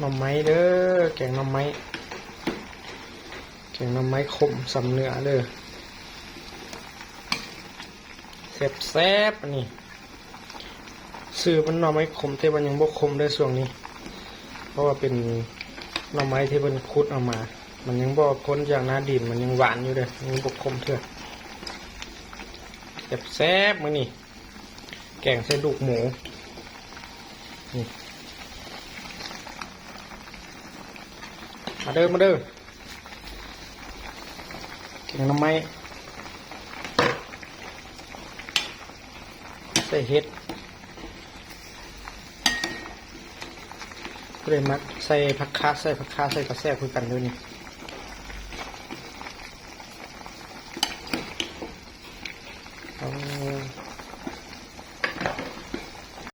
น่อไม้เด้อแกงน่อไม้แกงน่อไม้ขมสำเนื้อเด้อแซ่บแซ่บอันนี้ซื้อมันน่อไม้ขมแต่มันยังบ่ขมได้อช่วงนี้ เพราะว่าเป็นหน่อไม้ที่เพิ่นคุดเอามา มันยังบ่พ้นจากหน้าดินมันยังหวานอยู่เด้อยังบ่ขมเท่าแซ่บแซ่บมือนี้แกงใส่ลูกหมูนี่ มาเด้อมาเด้อแกงน้ำไม้ใส่เห็ดก็เลยมักใส่ผักคาใส่ผักคาใส่กระแซบคุยกันด้วยนี่